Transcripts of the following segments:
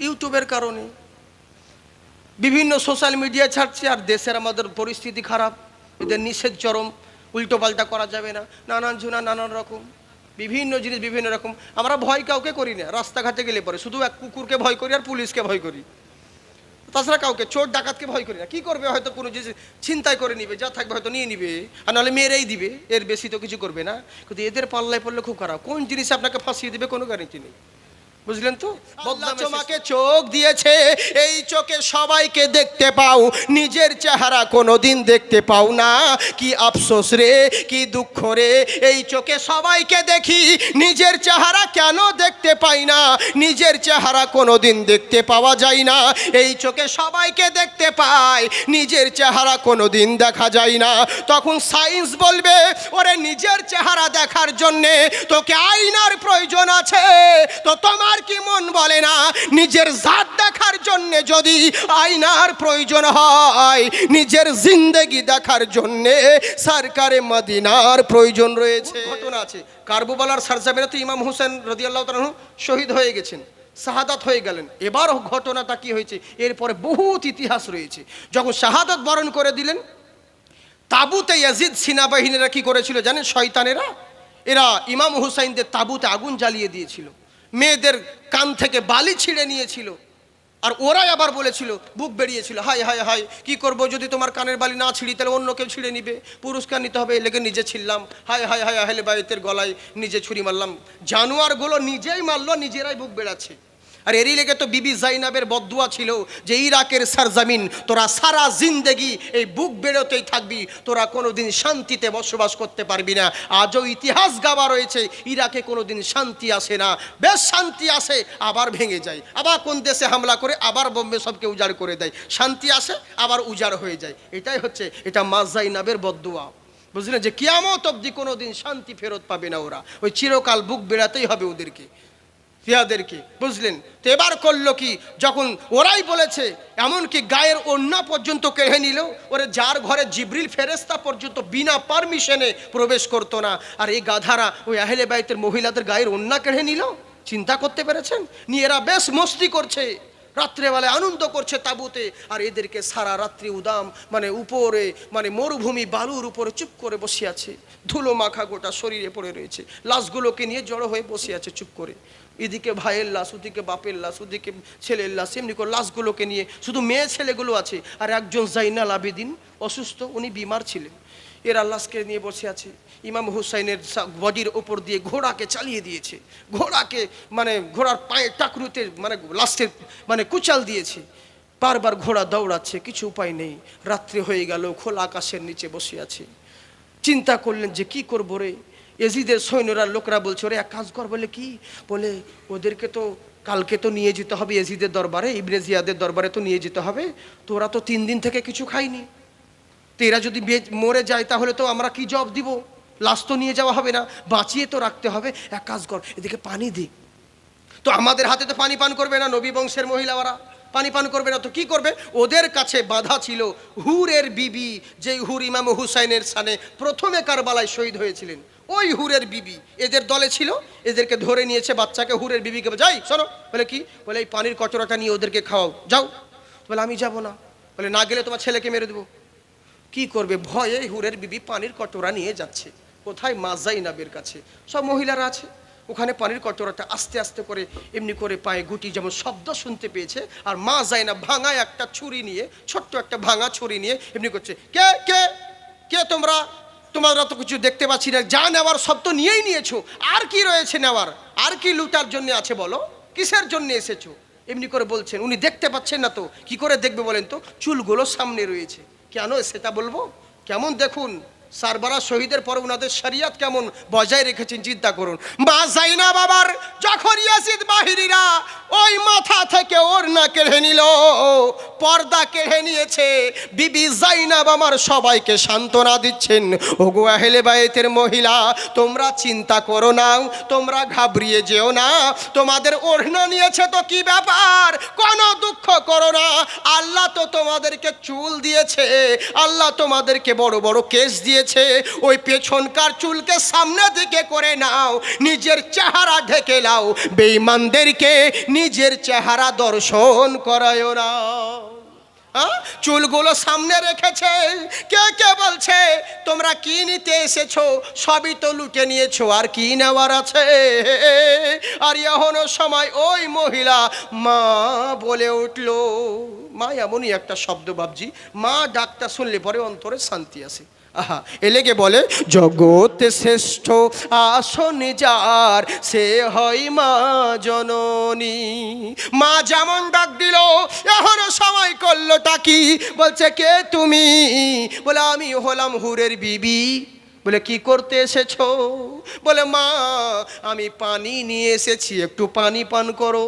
ইউটিউবের কারণে। বিভিন্ন সোশ্যাল মিডিয়া ছাড়ছে আর দেশের আমাদের পরিস্থিতি খারাপ। এদের নিষেধ চরম উল্টো পাল্টা করা যাবে না, নানান ঝুনা, নানান রকম। বিভিন্ন জিনিস, বিভিন্ন রকম। আমরা ভয় কাউকে করি না, রাস্তাঘাটে গেলে পরে। শুধু এক কুকুরকে ভয় করি আর পুলিশকে ভয় করি। তাছাড়া কাউকে, চোর, ডাকাতকে ভয় করি না। কী করবে হয়তো কোনো জিনিস ছিনতাই করে নিবে, যা থাকবে হয়তো নিয়ে নিবে, আর নাহলে মেরেই দিবে। এর বেশি তো কিছু করবে না। কিন্তু এদের পাল্লায় পড়লে খুব খারাপ। কোন জিনিস আপনাকে ফাঁসিয়ে দিবে কোনো গ্যারেন্টি নেই। বুঝলেন তো? তোমাকে চোখ দিয়েছে এই চোখে সবাইকে দেখতে পাও নিজের চেহারা কোনোদিন দেখতে পাও না। কি আফসোস রে কি দুঃখ রে এই চোখে সবাইকে দেখি নিজের চেহারা কেন দেখতে পাই না? নিজের চেহারা কোনোদিন দেখতে পাওয়া যায় না। এই চোখে সবাইকে দেখতে পাই নিজের চেহারা কোনোদিন দেখা যায় না। তখন সায়েন্স বলবে ওরে নিজের চেহারা দেখার জন্যে তোকে আয়নার প্রয়োজন আছে তো তোমার কি মন বলে না? নিজের জাত দেখার জন্যে যদি আয়নার প্রয়োজন হয়, নিজের জিন্দেগি দেখার জন্যে সরকারে মদিনার প্রয়োজন রয়েছে। ঘটনা আছে। কার্বোবালার সারজাবেরাতে ইমাম হোসেন রদিয়াল্লাহ তালু শহীদ হয়ে গেছেন, শাহাদাত হয়ে গেলেন। এবার ঘটনাটা কি হয়েছে? এরপরে বহুত ইতিহাস রয়েছে। যখন শাহাদাত বরণ করে দিলেন, তাবুতে ইয়াজিদ সেনাবাহিনীরা কি করেছিল জানেন? শয়তানেরা, এরা ইমাম হুসাইনদের তাবুতে আগুন জ্বালিয়ে দিয়েছিল। মেয়েদের কান থেকে বালি ছিঁড়ে নিয়েছিল। আর ওরাই আবার বলেছিল, বুক বেরিয়েছিল হাই হাই হাই কি করব যদি তোমার কানের বালি না ছিঁড়ি, তাহলে অন্য কেউ ছিঁড়ে নিবে। পুরস্কার নিতে হবে, লেগে নিজে ছিললাম হাই হাই হাই হেলে বাইতের গলায় নিজে ছুরি মারলাম। জানোয়ারগুলো নিজেই মারলো, নিজেরাই বুক বেড়াচ্ছে। আর এরই লেগে তো বিবি জাইনাবের বদুয়া ছিল যে ইরাকের সারজামিন, তোরা সারা জিন্দেগি এই বুক বেরোতেই থাকবি, তোরা কোনোদিন শান্তিতে বসবাস করতে পারবি না। আজও ইতিহাস গাওয়া রয়েছে, ইরাকে কোনোদিন শান্তি আসে না। বেশ শান্তি আসে, আবার ভেঙে যায়। আবার কোন দেশে হামলা করে, আবার বোম্বে সবকে উজাড় করে দেয়। শান্তি আসে, আবার উজাড় হয়ে যায়। এটাই হচ্ছে, এটা মা জাইনাবের বদুয়া বুঝলেন যে কিয়ামত অবধি কোনোদিন শান্তি ফেরত পাবে না ওরা। ওই চিরকাল বুক বেড়াতেই হবে ওদেরকে। ফিয়াদেরকে বুঝলেন? তো এবার করল কি? যখন ওরাই বলেছে, এমনকি গায়ের অন্য পর্যন্ত কেড়ে নিল, ওরে যার ঘরে জিব্রিল ফেরেস্তা পর্যন্ত বিনা পারমিশনে প্রবেশ করতো না। আর এই গাধারা, ওই আহলে বাইতের মহিলাদের গায়ের অন্য কেড়ে নিল? চিন্তা করতে পেরেছেন? নিয়ে এরা বেশ মস্তি করছে। রাত্রেবেলায় আনন্দ করছে তাবুতে। আর এদেরকে সারা রাত্রি উদাম মানে উপরে মানে মরুভূমি বালুর উপরে চুপ করে বসে আছে। ধুলো মাখা গোটা শরীরে পড়ে রয়েছে। লাশগুলোকে নিয়ে জড়ো হয়ে বসে আছে চুপ করে। এদিকে ভাইয়ের লাশ, ওদিকে বাপের লাশ, ওদিকে ছেলের লাশ, এমনি করে লাশগুলোকে নিয়ে শুধু মেয়ে ছেলেগুলো আছে। আর একজন জাইনাল আবেদিন অসুস্থ, উনি বিমার ছিলেন। এর আল্লাহকে নিয়ে বসে আছে। ইমাম হুসাইনের বডির ওপর দিয়ে ঘোড়াকে চালিয়ে দিয়েছে। ঘোড়াকে মানে ঘোড়ার পায়ে টাকরুতে মানে লাস্টের মানে কুচাল দিয়েছে। বারবার ঘোড়া দৌড়াচ্ছে, কিছু উপায় নেই। রাত্রি হয়ে গেল, খোলা আকাশের নিচে বসে আছে। চিন্তা করলেন যে কি করব রে? এজিদের সৈন্যরা, লোকরা বলছে, ওরে, এক কাজ কর। বলে, কি? বলে, ওদেরকে তো কালকে তো নিয়ে যেতে হবে এজিদের দরবারে, ইবনে জিয়াদের দরবারে তো নিয়ে যেতে হবে। তো ওরা তো তিন দিন থেকে কিছু খায়নি তো এরা যদি মরে যায়, তাহলে তো আমরা কি জব দিব? লাশ তো নিয়ে যাওয়া হবে না, বাঁচিয়ে তো রাখতে হবে। এক কাজ কর, এদিকে পানি দি। তো আমাদের হাতে তো পানি পান করবে না নবী বংশের মহিলারা। পানি পান করবে না তো কি করবে? ওদের কাছে বাধা ছিল হুরের বিবি, যেই হুর ইমাম হুসাইনের সানে প্রথমে কারবালায় শহীদ হয়েছিলেন। ওই হুরের বিবি, এদের দলে ছিল, এদেরকে ধরে নিয়েছে বাচ্চাকে হুরের বিবিকে যাই শোনো বলে কি? বলে, এই পানির কচরাটা নিয়ে ওদেরকে খাওয়াও, যাও। বলে, আমি যাব না। বলে, না গেলে তোমার ছেলেকে মেরে দেবো। কি করবে? ভয়ে হুরের বিবি পানির কটোরা নিয়ে যাচ্ছে। কোথায়? মা জাইনাবের কাছে। সব মহিলারা আছে। ওখানে পানির কটোরাটা আস্তে আস্তে করে, এমনি করে পায়ে গুটি যেমন শব্দ শুনতে পেয়েছে, আর মা যায় না ভাঙা একটা ছুরি নিয়ে, ছোট্ট একটা ভাঙা ছুরি নিয়ে এমনি করছে, কে? কে? কে তোমরা? তোমরা তো কিছু দেখতে পাচ্ছি না। যা নেওয়ার তো নিয়েই নিয়েছো। আর কি রয়েছে নেওয়ার? আর কি লুটার জন্য আছে বলো? কিসের জন্য এসেছ? এমনি করে বলছেন। উনি দেখতে পাচ্ছেন না তো। কি করে দেখবে বলেন তো? চুলগুলো সামনে রয়েছে। কেন সেটা বলব? কেমন দেখুন সারবারা শহীদের পর ওনাদের শরিয়াত কেমন বজায় রেখেছেন, চিন্তা করুন। মা জাইনা বাবার যখন ইয়াসিদ বাহিনীরা ওই মাথা থেকে ওর না কেড়ে নিল, পর্দা কেড়ে নিয়েছে, বিবি জাইনাব আমার সবাইকে সান্ত্বনা দিচ্ছেন। ওগো আহলে বায়েতের মহিলা, তোমরা চিন্তা করো না, তোমরা ঘাবড়িয়ে যেও না, তোমাদের ওড়না নিয়েছে তো কি ব্যাপার? কোনো দুঃখ করো না, আল্লাহ তো তোমাদেরকে চুল দিয়েছে, আল্লাহ তোমাদেরকে বড় বড় কেস দিয়েছে, ওই পেছনকার চুলকে সামনে দিকে করে নাও, নিজের চেহারা ঢেকে নাও, বেঈমানদেরকে নিজের চেহারা দর্শন করায় না? চুলগুলো সামনে রেখেছে। কে কে বলছে, তোমরা কি নিতে এসেছ? সবই তো লুটে নিয়েছো, আর কি নেওয়ার আছে? আর এখনও সময় ওই মহিলা মা বলে উঠল, মা, এমনই একটা শব্দ বাবজি মা ডাকটা শুনলে পরে অন্তরে শান্তি আসে। এলেগে বলে জগতে শ্রেষ্ঠ আসনে যার, সে হয় মা জননী। মা যেমন ডাক দিল, এখনও সময় করল তাকি বলছে, কে তুমি? বলে, আমি হলাম হুরের বিবি। বলে, কি করতে এসেছ? বলে, মা, আমি পানি নিয়ে এসেছি, একটু পানি পান করো।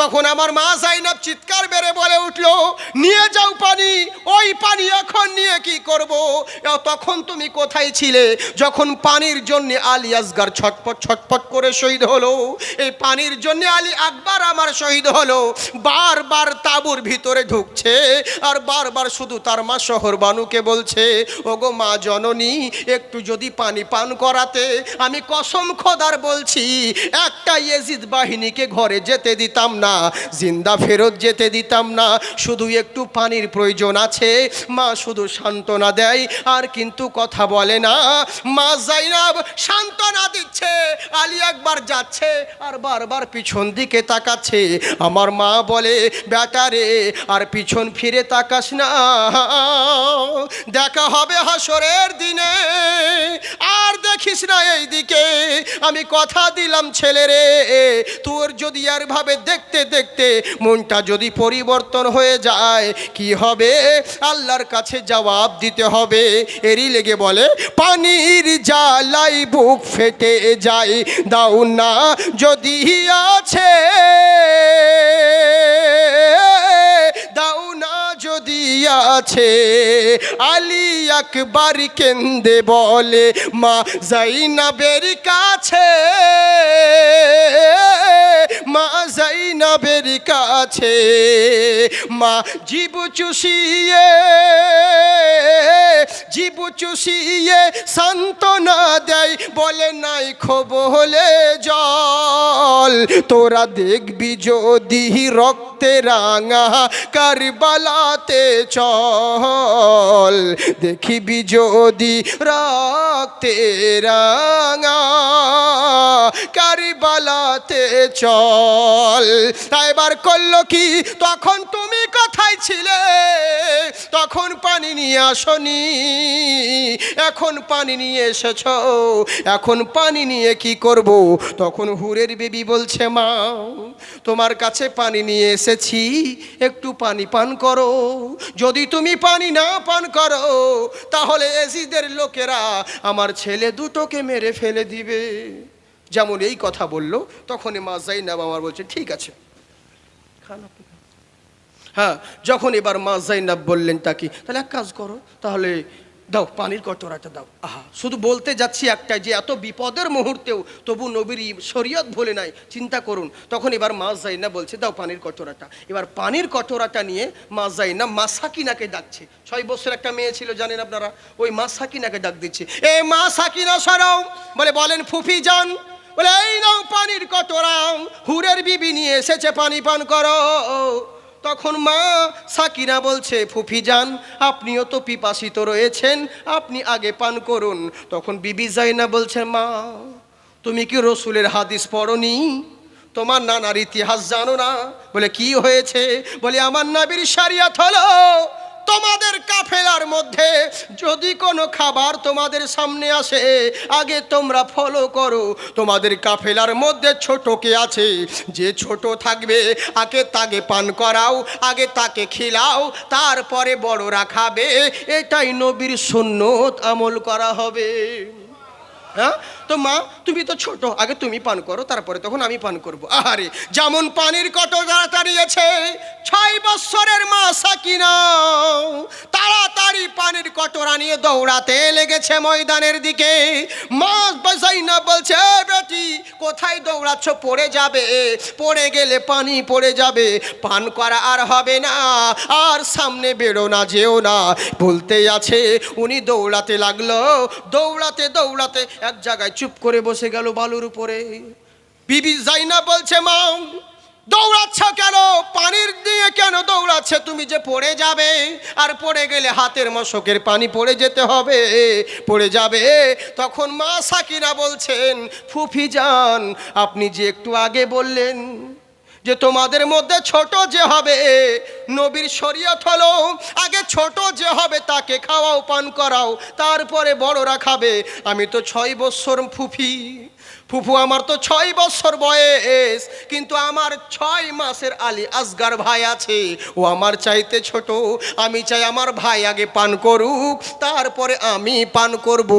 তখন আমার মা জাইনাব চিৎকার বেড়ে বলে উঠল, নিয়ে যাও পানি, ওই পানি এখন নিয়ে কি করব? তখন তুমি কোথায় ছিলে? যখন পানির জন্য আলী আসগার ছটপট ছটপট করে শহীদ হলো, এই পানির জন্য আলী আকবার আমার শহীদ হলো, বারবার তাঁবুর ভিতরে ঢুকছে, আর বারবার শুধু তার মা শহর বানুকে বলছে, ওগো মা জননী, একটু যদি পানি পান করাতে, আমি কসম খোদার বলছি একটা ইয়েজিদ বাহিনীকে ঘরে যেতে দিতাম না, জিন্দা ফেরত যেতে দিতাম না। শুধু একটু পানির প্রয়োজন আছে, মা শুধু সান্ত্বনা দেয়, আর কিন্তু কথা বলে না। মা জাইনাব সান্ত্বনা দিচ্ছে, আলী একবার যাচ্ছে, আর বারবার পিছন দিকে তাকাচ্ছে। আমার মা বলে বেটারে আর পিছন ফিরে তাকাস না। দেখা হবে হাসরের দিনে। আর দেখিস না এই দিকে আমি কথা দিলাম, ছেলে রে। তোর যদি আর ভাবে দেখতে দেখতে মনটা যদি পরিবর্তন হয়ে যায়, কি হবে? আল্লাহর কাছে জবাব দিতে হবে। এরই লেগে বলে, পানির জালাই বুক ফেটে যায়, দাও না যদি আছে। দাও না যদি আছে। আলী আকবার কেন্দে বলে, মা জাইনাবের কাছে, মা জাইনাবের কাছে, মা জীব চুষিয়ে জীব চুষিয়ে সান্ত্বনা দেয়, বলে, নাই খোব হলে জল, তোরা দেখবি যদি রক্তে রাঙা কারবালাতে চল দেখিবি যদি রক্তে রাঙা, কারবালাতে চল। তা এবার করল কি? তখন তুমি কোথায় ছিলে? তখন পানি নিয়ে আসনি। এখন পানি নিয়ে এসেছ। এখন পানি নিয়ে কি করব? তখন হুরের বেবি বলছে, মা, তোমার কাছে পানি নিয়ে এসেছি। একটু পানি পান করো। যদি তুমি পানি না পান করো তাহলে এজিদের লোকেরা আমার ছেলে দুটোকে মেরে ফেলে দিবে। যেমন এই কথা বলল তখনই মা জাইনাব আমার বলছে ঠিক আছে। খান আপনি হ্যাঁ যখন এবার মা জাইনাব বললেন তাকে তাহলে এক কাজ করো তাহলে দাও, পানির কটোরাটা দাও। আহা, শুধু বলতে যাচ্ছি একটাই, যে এত বিপদের মুহূর্তেও তবু নবীর শরীয়ত ভুলে নাই, চিন্তা করুন। তখন এবার মা জাইনা বলছে, দাও পানির কটোরাটা এবার পানির কটোরাটা নিয়ে মা জাইনা মা সাকিনাকে ডাকছে। ছয় বছর একটা মেয়ে ছিল, জানেন আপনারা? ওই মা সাকিনাকে ডাক দিচ্ছে। এ মা সাকিনা সরাও! বলে, বলেন, ফুফি যান বলে, এই নাও পানির কটোরাম হুরের বিবি নিয়ে এসেছে, পানি পান করো। তখন মা সাকিনা বলছে, ফুফি যান, আপনিও তো পিপাসিত রয়েছেন, আপনি আগে পান করুন। তখন বিবি জাইনা বলছে, মা, তুমি কি রসুলের হাদিস পড়নি? তোমার নানার ইতিহাস জানো না? বলে, কি হয়েছে? বলে, আমার নাবির সারিয়াত হলো তোমাদের কাফেলার মধ্যে যদি কোনো খাবার তোমাদের সামনে আসে, আগে তোমরা ফলো করো। তোমাদের কাফেলার মধ্যে ছোট কে আছে? যে ছোট থাকবে, আগে তাকে পান করাও, আগে তাকে খিলাও, তারপরে বড়রা খাবে। এটাই নবীর সুন্নত আমল করা হবে। হ্যাঁ? তো মা, তুমি তো ছোট, আগে তুমি পান করো, তারপরে তখন আমি পান করব। আহারে, যেমন পানির কত দাঁড়িয়েছে, ছয় বৎসরের মা সাকিনা তাড়াতাড়ি পানির কটরা নিয়ে দৌড়াতে লেগেছে ময়দানের দিকে। মা না বলছে, "এ বেটি, কোথায় দৌড়াচ্ছ? পড়ে যাবে, পড়ে গেলে পানি পড়ে যাবে, পান করা আর হবে না, আর সামনে বেরো না, যেও না। বলতে আছে, উনি দৌড়াতে লাগল, দৌড়াতে দৌড়াতে এক জায়গায় চুপ করে বসে গেল বালুর উপরে। বিবি জাইনা বলছে, মা, দৌড়াচ্ছ কেন? পানির দিয়ে কেন দৌড়াচ্ছে? তুমি যে পড়ে যাবে, আর পড়ে গেলে হাতের মশকের পানি পড়ে যেতে হবে, পড়ে যাবে। তখন মা সাকিরা বলছেন, ফুফি যান আপনি যে একটু আগে বললেন যে তোমাদের মধ্যে ছোট যে হবে, নবীর শরীয়ত হলো, আগে ছোট যে হবে তাকে খাওয়াও, পান করাও, তারপরে বড়রা খাবে। আমি তো ছয় বৎসর ফুফি। ফুফু, আমার তো ছয় বছর বয়স, কিন্তু আমার ছয় মাসের আলী আসগার ভাই আছে। ও আমার চাইতে ছোট, আমি চাই আমার ভাই আগে পান করুক, তারপরে আমি পান করব।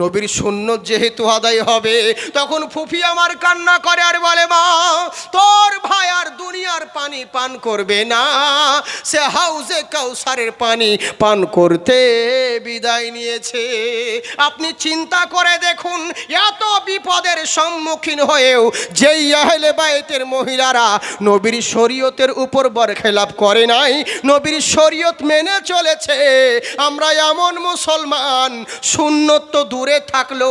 নবীর শূন্য যেহেতু আদায় হবে, তখন ফুফি আমার কান্না করে আর বলে, মা, তোর ভাই আর দুনিয়ার পানি পান করবে না। সে হাউজে কাউসারের পানি পান করতে বিদায় নিয়েছে। আপনি চিন্তা করে দেখুন, এত বিপদের সম্মুখীন হয়েও যেই আহলে বায়েতের মহিলারা নবীর শরীয়তের উপর বরখেলাপ করে নাই, নবীর শরীয়ত মেনে চলেছে, আমরা এমন মুসলমান, সুন্নত তো দূরে থাকল,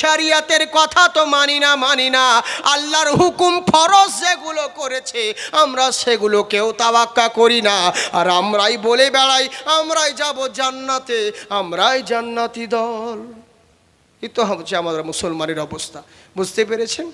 শরিয়াতের কথা তো মানি না মানি না, আল্লাহর হুকুম ফরজ যেগুলো করেছে, আমরা সেগুলো কেউ তাওয়াক্কা করি না, আর আমরাই বলে বেড়াই, আমরাই যাব জান্নাতে, আমরাই জান্নাতি দল। তো হচ্ছে আমাদের মুসলমানের অবস্থা। বুঝতে পেরেছেন?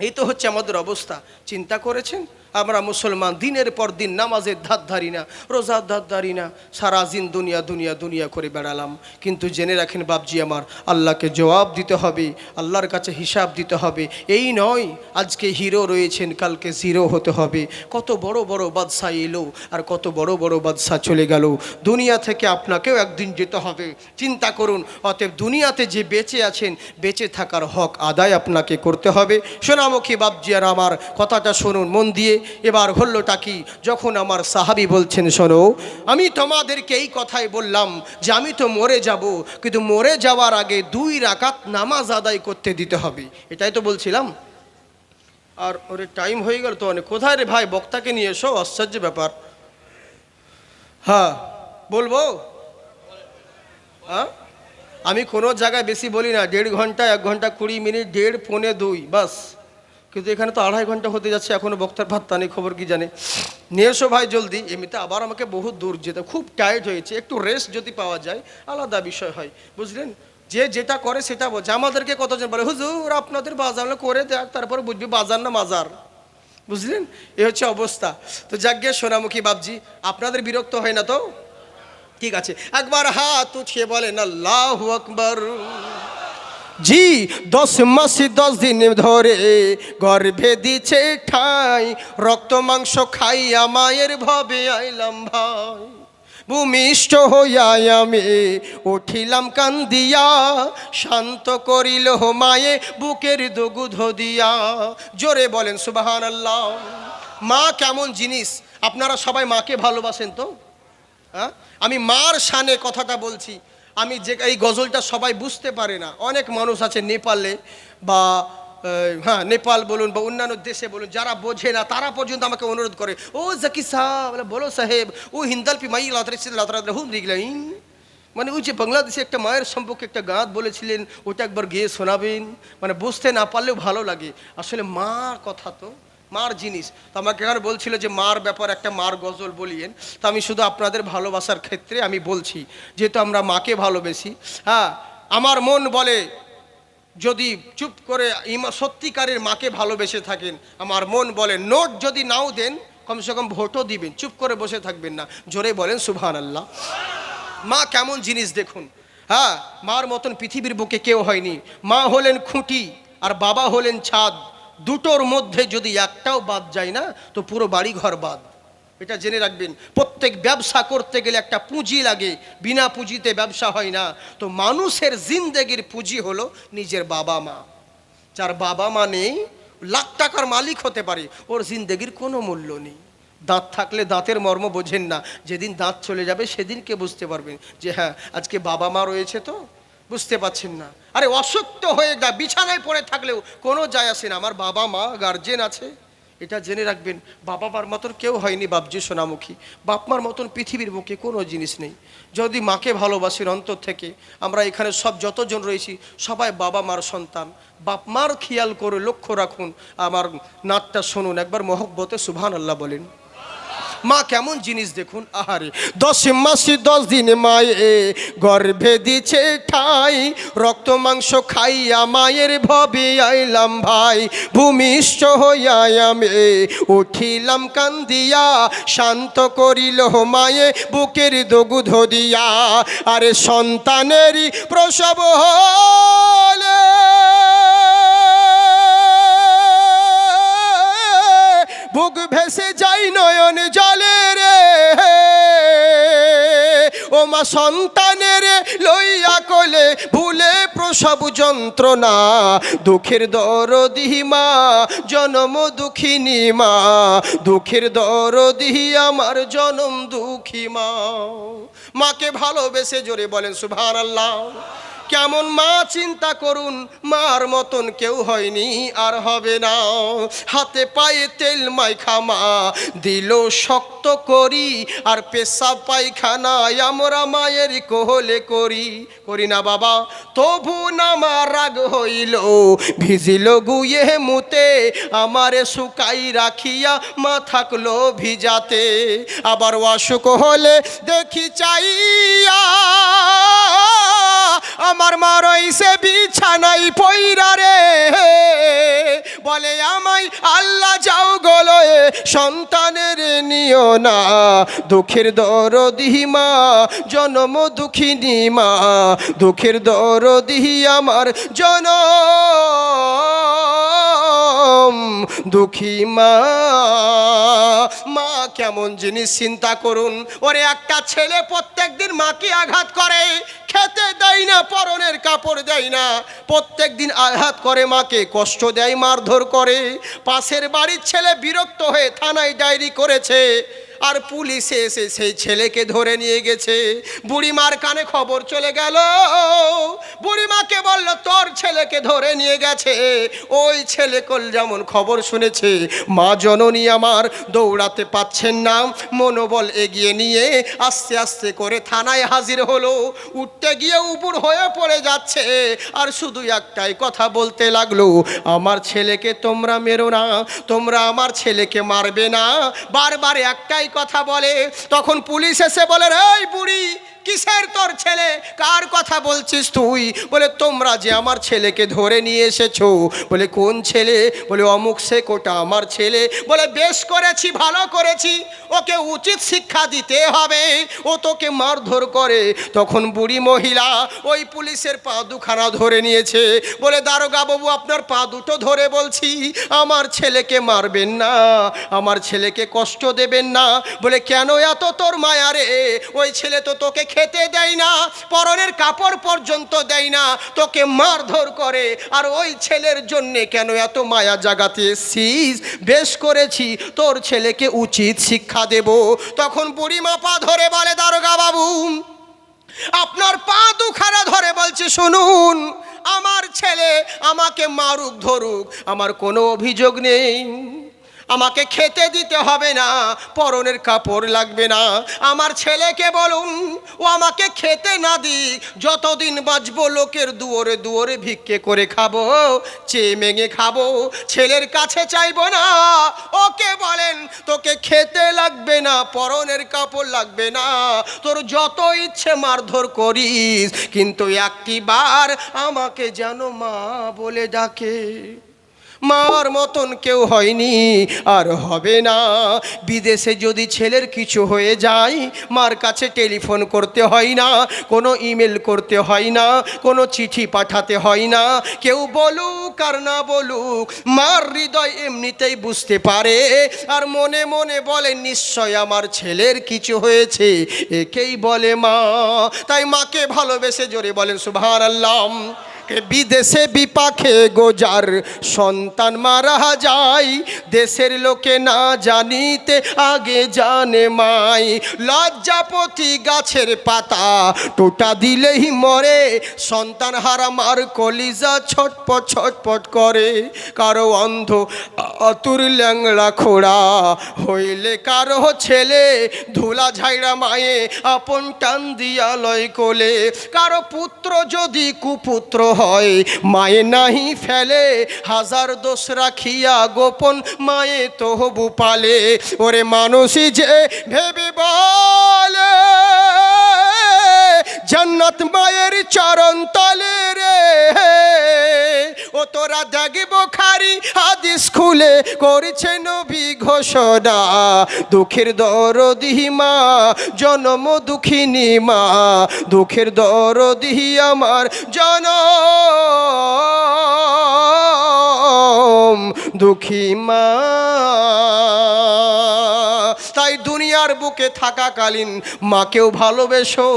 এই তো হচ্ছে আমাদের অবস্থা। চিন্তা করেছেন? আমরা মুসলমান, দিনের পর দিন নামাজের ধার ধারি না, রোজার ধার ধারি না, সারা দিন দুনিয়া দুনিয়া দুনিয়া করে বেড়ালাম। কিন্তু জেনে রাখেন বাবজি আমার, আল্লাহকে জবাব দিতে হবে, আল্লাহর কাছে হিসাব দিতে হবে। এই নয়, আজকে হিরো রয়েছেন, কালকে জিরো হতে হবে। কত বড় বড় বাদশাহ এলো, আর কত বড় বড় বাদশাহ চলে গেল। দুনিয়া থেকে আপনাকেও একদিন যেতে হবে। চিন্তা করুন, অতএব দুনিয়াতে যে বেঁচে আছেন, বেঁচে থাকার হক আদায় আপনাকে করতে হবে। সোনামুখী বাবজি আর আমার কথাটা শুনুন, মন দিয়ে। এবার হল্লোটা কি? যখন আমার সাহাবি বলছেন, শোনো, আমি তোমাদেরকে এই কথাই বললাম যে আমি তো মরে যাব, কিন্তু মরে যাওয়ার আগে দুই রাকাত নামাজ আদায় করতে দিতে হবে। এটাই তো বলছিলাম। আর ওরে টাইম হয়ে গেল তো অনেক। কোথায় রে ভাই? বক্তাকে নিয়ে এসো, আশ্চর্য ব্যাপার। হ্যাঁ বলব? হ্যাঁ? আমি কোনো জায়গায় বেশি বলি না, দেড় ঘণ্টা, এক ঘণ্টা, কুড়ি মিনিট, দেড়, পৌনে দুই, বাস। কিন্তু এখানে তো আড়াই ঘণ্টা হতে যাচ্ছে, এখনও বক্তার ভাত্তা নেই, খবর কি জানে? নিয়ে এসো ভাই জলদি, এমনিতে আবার আমাকে বহুত দূর যেতে, খুব টায়ার্ড হয়েছে, একটু রেস্ট যদি পাওয়া যায়, আলাদা বিষয় হয়, বুঝলেন? যে যেটা করে সেটা বোঝে আমাদেরকে কতজন বলে, হুজুর, আপনাদের বাজার করে দেখ, তারপরে বুঝবি বাজার না মাজার। বুঝলেন? এ হচ্ছে অবস্থা। তো যাজ্ঞে সোনামুখী বাবজি আপনাদের বিরক্ত হয় না তো? ঠিক আছে, একবার হাত উঠিয়ে বলেন, আল্লাহ আকবর। জি, দশ মাস দশ দিন ধরে গর্ভে দিছে ঠাই, রক্ত মাংস খাইয়া মায়ের ভবে আইলাম ভাই। ভূমিষ্ঠ হইয়া আমি উঠিলাম কান্দিয়া, শান্ত করিল মায়ে বুকের দুগুধ দিয়া জোরে বলেন সুবাহান আল্লাহ মা কেমন জিনিস? আপনারা সবাই মাকে ভালোবাসেন তো? হ্যাঁ? আমি মার শানে কথাটা বলছি। আমি যে এই গজলটা সবাই বুঝতে পারে না। অনেক মানুষ আছে নেপালে বা হ্যাঁ নেপাল বলুন বা অন্যান্য দেশে বলুন যারা বোঝে না তারা পর্যন্ত আমাকে অনুরোধ করে ও জাকি সাহেব বলে, সাহেব ও হিন্দাল পি মাই হুম দিগলাইন মানে ওই যে বাংলাদেশে একটা মায়ের সম্পর্কে একটা গাঁত বলেছিলেন ওটা একবার গিয়ে শোনাবেন। মানে বুঝতে না পারলেও ভালো লাগে। আসলে মা কথা তো মার জিনিস। তো আমাকে এখানে বলছিল যে, মার ব্যাপার, একটা মার গজল বলিয়েন। তো আমি শুধু আপনাদের ভালোবাসার ক্ষেত্রে আমি বলছি, যেহেতু আমরা মাকে ভালোবেসি। হ্যাঁ আমার মন বলে, যদি চুপ করে ইমা, সত্যিকারের মাকে ভালোবেসে থাকেন, আমার মন বলে, নোট যদি নাও দেন, কমসে কম ভোটও দিবেন, চুপ করে বসে থাকবেন না। জোরে বলেন সুবহান আল্লাহ মা কেমন জিনিস দেখুন। হ্যাঁ মার মতন পৃথিবীর বুকে কেউ হয়নি। মা হলেন খুঁটি, আর বাবা হলেন ছাদ। দুটোর মধ্যে যদি একটাও বাদ যায় না, তো পুরো বাড়ি ঘর বাদ। এটা জেনে রাখবেন, প্রত্যেক ব্যবসা করতে গেলে একটা পুঁজি লাগে, বিনা পুঁজিতে ব্যবসা হয় না। তো মানুষের জিন্দেগির পুঁজি হলো নিজের বাবা মা। যার বাবা মা নেই, লাখ টাকার মালিক হতে পারে, ওর জিন্দেগির কোনো মূল্য নেই। দাঁত থাকলে দাঁতের মর্ম বোঝেন না, যেদিন দাঁত চলে যাবে সেদিনকে বুঝতে পারবেন যে হ্যাঁ আজকে বাবা মা রয়েছে তো বুঝতে পাচ্ছেন না। আরে অসুস্থ হয়ে গা, বিছানায় পড়ে থাকলেও কোনো যায় আসে না। আমার বাবা মা গার্জেন আছে। এটা জেনে রাখবেন, বাবা মার মতন কেউ হয়নি বাপজি সোনামুখী। বাপ মার মতন পৃথিবীর মুখে কোনো জিনিস নেই। যদি মাকে ভালোবাসির অন্তর থেকে, আমরা এখানে সব যতজন রয়েছি, সবাই বাবা মার সন্তান। বাপ মার খেয়াল করে লক্ষ্য রাখুন। আমার নাতটা শুনুন, একবার মহব্বতে সুভান আল্লাহ বলেন। মা কেমন জিনিস দেখুন, আহারে। দশ মাসে দশ দিন মায়ে গর্ভে দিছে ঠাই, রক্ত মাংস খাইয়া মায়ের ভবে আইলাম ভাই। ভূমিষ্ঠ হইয়া আমি উঠিলাম কান্দিয়া, শান্ত করিল মায়ে বুকের দগু ধরিয়া। আরে সন্তানেরই প্রসব হলে বুক ভেসে যাই নয়ন জলে রে। ও মা সন্তানের লইয়া কোলে ভুলে প্রসব যন্ত্রণা। দুঃখের দরদিহি মা, জনম দুঃখিনী মা। দুঃখের দরদিহি আমার জনম দুঃখী মা। মাকে ভালোবেসে জোরে বলেন সুভান আল্লাহ কেমন মা, চিন্তা করুন, মার মতন কেউ হয়নি, আর হবে না। হাতে পায়ে তেল মাইখা মা দিল শক্ত করি, আর পেশা পায়খানায় আমরা মায়ের কোহলে করি। করি না বাবা, তবু না আমার রাগ হইল, ভিজিল গুয়ে মুতে, আমারে শুকাই রাখিয়া মা থাকল ভিজাতে। আবার অসুখ হলে দেখি চাইয়া আমার মা রইছে বিছানাই পইরা রে। বলে আমাই আল্লাহ যাও গলয়ে সন্তানের নিও না। দুঃখের দরদিহিমা জনম দুঃখিনী মা। দুঃখের দরদিহি আমার জনম দুঃখী মা। মা, কেমন জিনিস চিন্তা করুন। ওরে একটা ছেলে প্রত্যেক দিন মাকে আঘাত করে? খেতে দেয় না, পরনের কাপড় দেয় না। প্রত্যেক দিন আঘাত করে মাকে, কষ্ট দেয়, মারধর করে। পাশের বাড়ির ছেলে বিরক্ত হয়ে থানায় ডায়েরি করেছে। আর পুলিশে এসে সেই ছেলেকে ধরে নিয়ে গেছে। বুড়িমার কানে খবর চলে গেল। বুড়িমাকে বলল, তোর ছেলেকে ধরে নিয়ে গেছে। ওই ছেলে কল যেমন খবর শুনেছে, মা জননী আমার দৌড়াতে পাচ্ছেন না। মনোবল এগিয়ে নিয়ে আস্তে আস্তে করে থানায় হাজির হলো। উঠতে গিয়ে উপুর হয়ে পড়ে যাচ্ছে। আর শুধু একটাই কথা বলতে লাগল, আমার ছেলেকে তোমরা মেরো না, তোমরা আমার ছেলেকে মারবে না। বারবার একটাই কথা বলে তখন পুলিশ এসে বলে এই বুড়ি কিসের তোর ছেলে? কার কথা বলছিস তুই? বলে, তোমরা যে আমার ছেলেকে ধরে নিয়ে এসেছ। বলে, কোন ছেলে? বলে, অমুক সে কোটা আমার ছেলে। বলে, বেশ করেছি, ভালো করেছি। ওকে উচিত শিক্ষা দিতে হবে। ও তোকে মারধর করে। তখন বুড়ি মহিলা ওই পুলিশের পা দুখানা ধরে নিয়েছে। বলে, দারোগা বাবু, আপনার পা দুটো ধরে বলছি। আমার ছেলেকে মারবেন না। আমার ছেলেকে কষ্ট দেবেন না। বলে, কেন এত তোর মায়া রে? ওই ছেলে তো তোকে খেতে দেয় না, পরনের কাপড় পর্যন্ত দেয় না, তোকে মারধর করে। আর ওই ছেলের জন্যে কেন এত মায়া জাগাতে এসছিস? বেশ করেছি, তোর ছেলেকে উচিত শিক্ষা দেব। তখন বুড়িমা পা ধরে বলে, দারোগা বাবু, আপনার পা দুখানা ধরে বলছে, শুনুন, আমার ছেলে আমাকে মারুক, ধরুক, আমার কোনো অভিযোগ নেই। আমাকে খেতে দিতে হবে না, পরনের কাপড় লাগবে না। আমার ছেলেকে বলুন, ও আমাকে খেতে না দিক যতদিন বাঁচবো লোকের দুয়ারে দুয়ারে ভিক্ষে করে খাব, চেয়ে মেঙে খাব। ছেলের কাছে চাইব না, ওকে বলেন, তোকে খেতে লাগবে না, পরনের কাপড় লাগবে না। তোর যত ইচ্ছে মারধর করিস, কিন্তু একটি বার আমাকে যেন মা বলে ডাকে। মার মতন কেউ হয়নি, আর হবে না। বিদেশে যদি ছেলের কিছু হয়ে যায়, মার কাছে টেলিফোন করতে হয় না, কোনো ইমেল করতে হয় না, কোনো চিঠি পাঠাতে হয় না। কেউ বলুক আর না বলুক, মার হৃদয় এমনিতেই বুঝতে পারে। আর মনে মনে বলে, নিশ্চয় আমার ছেলের কিছু হয়েছে। একেই বলে মা। তাই মাকে ভালোবেসে জোরে বলেন সুভার আল্লাহ বিদেশে বিপাকে গোজার সন্তান মারা যায়, দেশের লোকে না জানিতে আগে জানে মাই। লজ্জাপতি গাছের পাতা টোটা দিলেই মরে, সন্তান হারা মার কলিজা ছটপট ছটপট করে। কারও অন্ধ অতুর ল্যাংড়া খোড়া হইলে কারও ছেলে, ধুলা ঝাইড়া মায়ে আপন টান দিয়া লয় কোলে। কারও পুত্র যদি কুপুত্র হয়, মায়ে নাহি ফেলে, হাজার দোষ রাখিয়া গোপন মায়ে তো তহবু পালে। ওরে মানুষই যে ভেবে বলে, জান্নাত মায়ের চরণ তলে রে। ও তোরা দেখব খারি হাদিস খুলে করেছে নবী ঘোষণা। দুঃখের দরদিহিমা জনম দুঃখিনী মা। দুঃখের দরদিহি আমার জন দুঃখী মা। তাই দুনিয়ার বুকে থাকাকালীন মাকেও ভালোবেসো।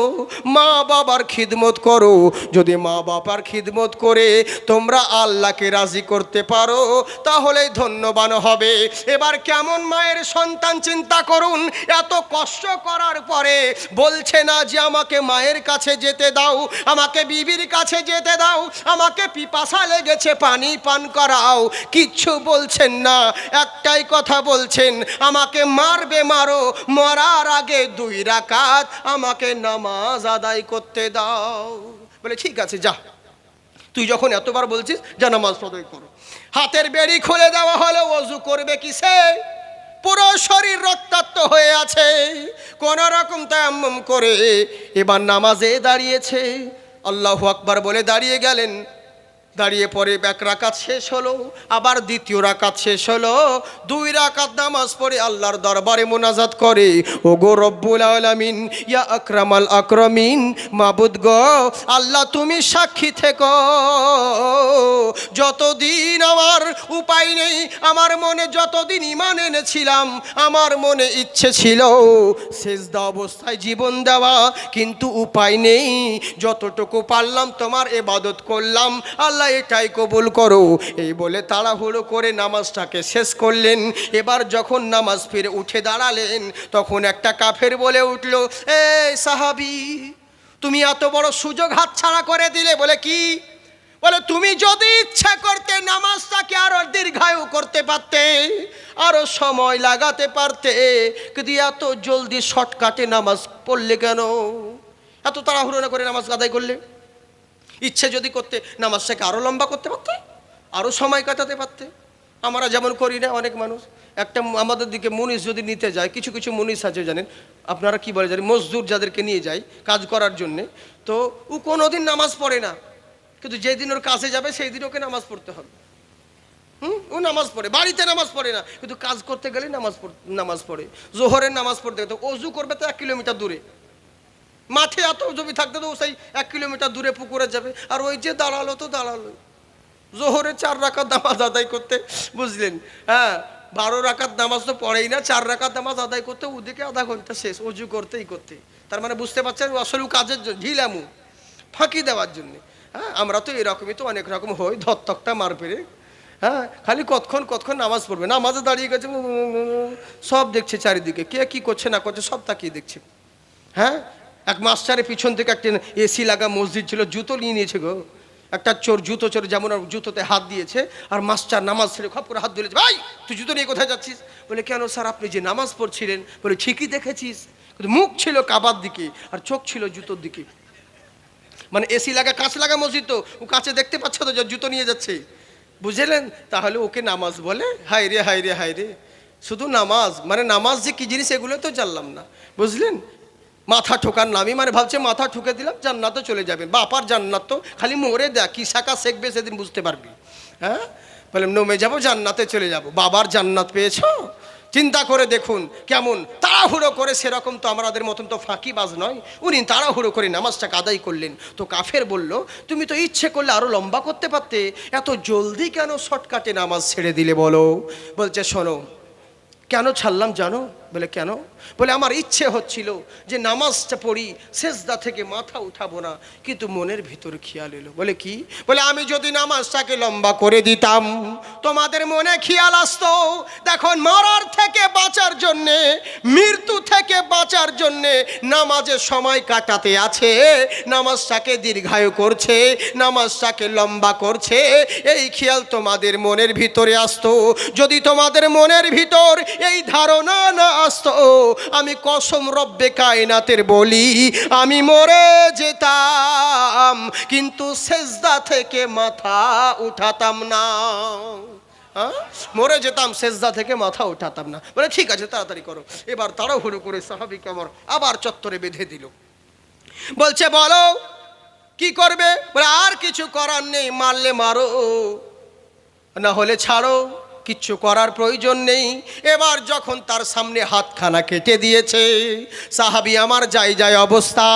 মা বাবার খিদমত করো। যদি মা বাবার খিদমত করে তোমরা আল্লাহকে রাজি করতে পারো তাহলেই ধন্যবান হবে। এবার কেমন মায়ের সন্তান চিন্তা করুন। এত কষ্ট করার পরে বলছে না যে আমাকে মায়ের কাছে যেতে দাও, আমাকে বিবির কাছে যেতে দাও, আমাকে পিপাসা লেগেছে, পানি পান করাও। কিচ্ছু বলছেন না, একটাই কথা বলছেন, আমাকে মারবে, মারো। মরার আগে দুই রাকাত আমাকে নামাজ আদায় করতে দাও। বলে, ঠিক আছে, যা। তুই যখন এতবার বলছিস, যা নামাজ আদায় করো। হাতের বেড়ি খুলে দেওয়া হলো অজু করবে কিসে? পুরো শরীর রক্তাক্ত হয়ে আছে। কোন রকম তায়াম্মম করে এবার নামাজে দাঁড়িয়েছে। আল্লাহ আকবার বলে, দাঁড়িয়ে গেলেন। দাঁড়িয়ে পরে এক রাকাত শেষ হলো, আবার দ্বিতীয় রাকাত শেষ হলো। দুই রাকাত নামাজ পড়ে আল্লাহর দরবারে মোনাজাত করে ও গো রব্বুল আলামিন, ইয়া আকরামাল আকরামিন, মাবুদ গ, আল্লাহ তুমি সাক্ষী থেকো। যতদিন আমার উপায় নেই, আমার মনে যতদিন ইমান এনেছিলাম, আমার মনে ইচ্ছে ছিল শেষদা অবস্থায় জীবন দেওয়া, কিন্তু উপায় নেই। যতটুকু পারলাম তোমার এবাদত করলাম, আল্লাহ এটাই কবুল করো। এই বলে তাড়াহুড়ো করে নামাজটাকে শেষ করলেন। এবার যখন নামাজ ফিরে উঠে দাঁড়ালেন, তখন একটা কাফের বলে উঠল এ সাহাবি, তুমি এত বড় সুযোগ হাতছাড়া করে দিলে। বলে, কি? বলে, তুমি যদি ইচ্ছা করতে নামাজটাকে আরও দীর্ঘায়ু করতে পারতে, আরও সময় লাগাতে পারতে, কিন্তু এত জলদি শর্টকাটে নামাজ পড়লে কেন? এত তাড়াহুড়ো না করে নামাজ আদায় করলে। ইচ্ছে যদি করতে নামাজটাকে আরও লম্বা করতে পারতে আরও সময় কাটাতে পারতে। আমরা যেমন করি না অনেক মানুষ, একটা আমাদের দিকে মুনিশ যদি নিতে যায়, কিছু কিছু মুনিশ আছে জানেন, আপনারা কি বলে জানেন, মজদুর যাদেরকে নিয়ে যায় কাজ করার জন্যে, তো ও কোনো দিন নামাজ পড়ে না। কিন্তু যেদিন ওর কাছে যাবে সেই দিন ওকে নামাজ পড়তে হবে। হুম? ও নামাজ পড়ে, বাড়িতে নামাজ পড়ে না, কিন্তু কাজ করতে গেলে নামাজ নামাজ পড়ে। জোহরের নামাজ পড়তে গেলে, তো অজু করবে তো এক কিলোমিটার দূরে। মাঠে এত জমি থাকতে তো সেই এক কিলোমিটার দূরে পুকুরে যাবে। আর ওই যে দাঁড়াল তো দাঁড়াল জোহরে চার রাকাত নামাজ আদায় করতে, বুঝলেন? হ্যাঁ বারো রাকাত নামাজ তো পড়েই না, চার রাকাত নামাজ আদায় করতে ওদিকে আধা ঘণ্টা শেষ, অজু করতেই করতে। তার মানে বুঝতে পারছেন আসলে কাজের জন্য ঢিলামু ফাঁকি দেওয়ার জন্যে। হ্যাঁ আমরা তো এরকমই তো অনেক রকম হই, ধত্তকটা মার পেরে। হ্যাঁ খালি কতক্ষণ কতক্ষণ নামাজ পড়বে? নামাজে দাঁড়িয়ে গেছে সব দেখছে চারিদিকে। কে কি করছে না করছে সব তাকিয়ে দেখছে? হ্যাঁ এক মাস্টারের পিছন থেকে একটা এসি লাগা মসজিদ ছিল, জুতো নিয়ে নিয়েছে গো। একটা চোর, জুতো চোর যেমন জুতোতে হাত দিয়েছে, আর মাস্টার নামাজ ছেড়ে খপ করে হাত ধরেছে ভাই, তুই জুতো নিয়ে কোথায় যাচ্ছিস? বলে, কেন স্যার, আপনি যে নামাজ পড়ছিলেন, বলে, ঠিকই দেখেছিস। কিন্তু মুখ ছিল কাবার দিকে, আর চোখ ছিল জুতোর দিকে। মানে এসি লাগা, কাঁচ লাগা মসজিদ তো, ও কাছে দেখতে পাচ্ছে তো জুতো নিয়ে যাচ্ছে। বুঝলেন? তাহলে ওকে নামাজ বলে হাই রে হাই রে হাই রে, শুধু নামাজ মানে নামাজ যে কি জিনিস, এগুলো তো জানলাম না। বুঝলেন? মাথা ঠোকার নামই মানে ভাবছে মাথা ঠুকে দিলাম, জান্নাতও চলে যাবেন বাপার জান্নাত তো, খালি মোড়ে দেখ, কী শাখা শেখবে সেদিন বুঝতে পারবি। হ্যাঁ? বললাম নমে যাব, জান্নাতে চলে যাব। বাবার জান্নাত পেয়েছ? চিন্তা করে দেখুন কেমন। তাড়াহুড়ো করে সেরকম তো আমাদের মতন তো ফাঁকিবাজ নয়। উনি তাড়াহুড়ো করে নামাজটাকে আদায় করলেন। তো কাফের বলল, তুমি তো ইচ্ছে করলে আরও লম্বা করতে পারতে। এত জলদি কেন শর্টকাটে নামাজ ছেড়ে দিলে বলো? বলছে, শোনো, কেন ছাড়লাম জানো? বলে, কেন? বলে, আমার ইচ্ছে হচ্ছিল যে নামাজটা পড়ি শেষদা থেকে মাথা উঠাবো না। কিন্তু মনের ভিতর খেয়াল এলো। বলে, কি? বলে, আমি যদি নামাজটাকে লম্বা করে দিতাম, তোমাদের মনে খেয়াল আসতো। দেখো, মরার থেকে বাঁচার জন্যে, মৃত্যু থেকে বাঁচার জন্যে নামাজের সময় কাটাতে আছে। নামাজটাকে দীর্ঘায়ু করছে, নামাজটাকে লম্বা করছে। এই খেয়াল তোমাদের মনের ভিতরে আসতো। যদি তোমাদের মনের ভিতর এই ধারণা না আসতো আমি কসম রব্বে কায়নাতের বলি, আমি মরে যেতাম, কিন্তু সেজদা থেকে মাথা উঠাতাম না। হ্যাঁ? মরে যেতাম, সেজদা থেকে মাথা উঠাতাম না। বলে, ঠিক আছে, তাড়াতাড়ি করো। এবার তাড়াহুড়ো করে সাহাবিকে আমার আবার চত্বরে বেঁধে দিল। বলছে, বলো, কি করবে? বলে, আর কিছু করার নেই, মারলে মারো, না হলে ছাড়ো। কিচ্ছু করার প্রয়োজন নেই। এবার যখন তার সামনে হাতখানা কেটে দিয়েছে, সাহাবি আমার যাই যাই অবস্থা।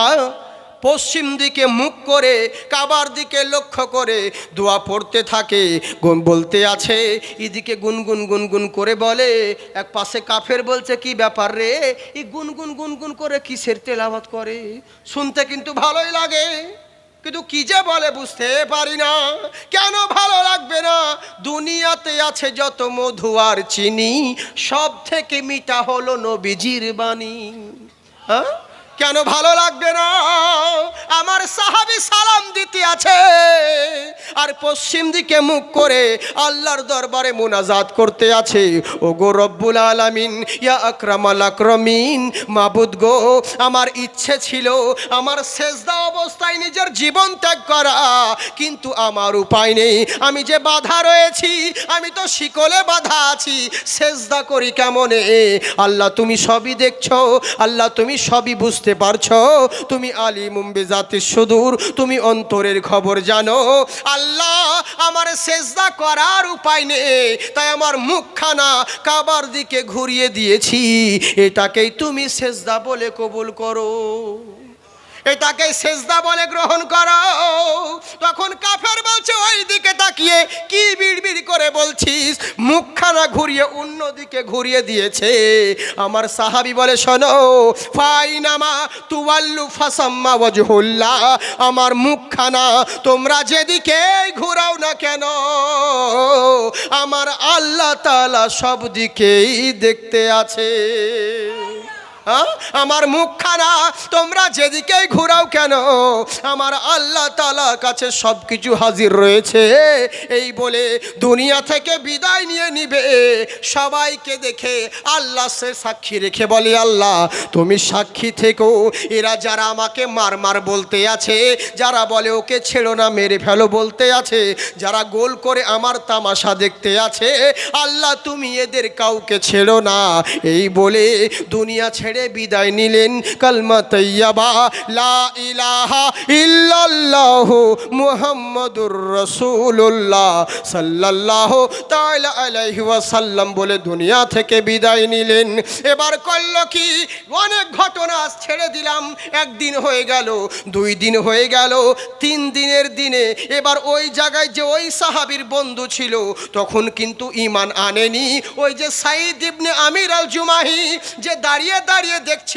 পশ্চিম দিকে মুখ করে, কাবার দিকে লক্ষ্য করে দোয়া পড়তে থাকে। বলতে আছে, এদিকে গুনগুন গুনগুন করে বলে, এক পাশে কাফের বলছে, কি ব্যাপার রে? এই গুনগুন গুনগুন করে কিসের তেলাওয়াত করে? শুনতে কিন্তু ভালোই লাগে। কিন্তু কি যে বলে বুঝতে পারি না। কেন ভালো লাগবে না? দুনিয়াতে আছে যত মধু আর চিনি সব থেকে মিঠা হলো নবীজির বাণী। হ্যাঁ? কেন ভালো লাগবে না? আমার সাহাবি সালাম দিতে আছে। আর পশ্চিম দিকে মুখ করে আল্লাহর দরবারে মোনাজাত করতে আছে। ও গো রব্বুল আলামিন, ইয়া আকরামাল আকরামিন, মাবুদ গো, আমার ইচ্ছে ছিল আমার শেষদা অবস্থায় নিজের জীবন ত্যাগ করা, কিন্তু আমার উপায় নেই। আমি যে বাধা রয়েছি, আমি তো শিকলে বাধা আছি। শেষদা করি কেমনে? আল্লাহ তুমি সবই দেখছ, আল্লাহ তুমি সবই বুঝতে পারছ? তুমি আলী মুম্বে জাতির সুদূর, তুমি অন্তরের খবর জানো। আল্লাহ আমার সেজদা করার উপায় নেই, তাই আমার মুখখানা কাবার দিকে ঘুরিয়ে দিয়েছি। এটাকেই তুমি সেজদা বলে কবুল করো। এটাকে সেজদা বলে গ্রহণ করো। তখন কাফের বলছে ওই দিকে তাকিয়ে কি বিড়বিড় করে বলছিস? মুখখানা ঘুরিয়ে অন্য দিকে ঘুরিয়ে দিয়েছে। আমার সাহাবি বলে, শোনো, ফাইনামা তুয়াল্লু ফাসাম্মা ওয়াজহুল্লাহ আমার মুখখানা তোমরা যেদিকে ঘুরাও না কেন, আমার আল্লাহ তাআলা সব দিকেই দেখতে আছে? আমার মুখ মুখখানা তোমরা যেদিকেই ঘুরাও কেন? আমার আল্লাহ তালার কাছে সব কিছু হাজির রয়েছে। এই বলে দুনিয়া থেকে বিদায় নিয়ে নিবে। সবাইকে দেখে আল্লাহ সে সাক্ষী রেখে বলে, আল্লাহ, তুমি সাক্ষী থেকো। এরা যারা আমাকে মার মার বলতে আছে, যারা বলে ওকে ছেড়ো না, মেরে ফেলো বলতে আছে, যারা গোল করে আমার তামাশা দেখতে আছে, আল্লাহ, তুমি এদের কাউকে ছেড়ো না। এই বলে দুনিয়া ছেড়ে বিদায় নিলেন কালমা তৈয়াবা লা ইলাহা ইল্লাল্লাহ মুহাম্মাদুর রাসূলুল্লাহ সাল্লাল্লাহু তাআলা আলাইহি ওয়াসাল্লাম বলে দুনিয়া থেকে বিদায় নিলেন। এবার করল কি? অনেক ঘটনা ছেড়ে দিলাম। একদিন হয়ে গেল, দুই দিন হয়ে গেল, তিন দিনের দিনে এবার ওই জায়গায় যে ওই সাহাবীর বন্ধু ছিল, তখন কিন্তু ইমান আনেনি। ওই যে সাইদ ইবনে আমির আল জুমাহি যে দাঁড়িয়ে দাঁড়িয়ে দাঁড়িয়ে দেখছি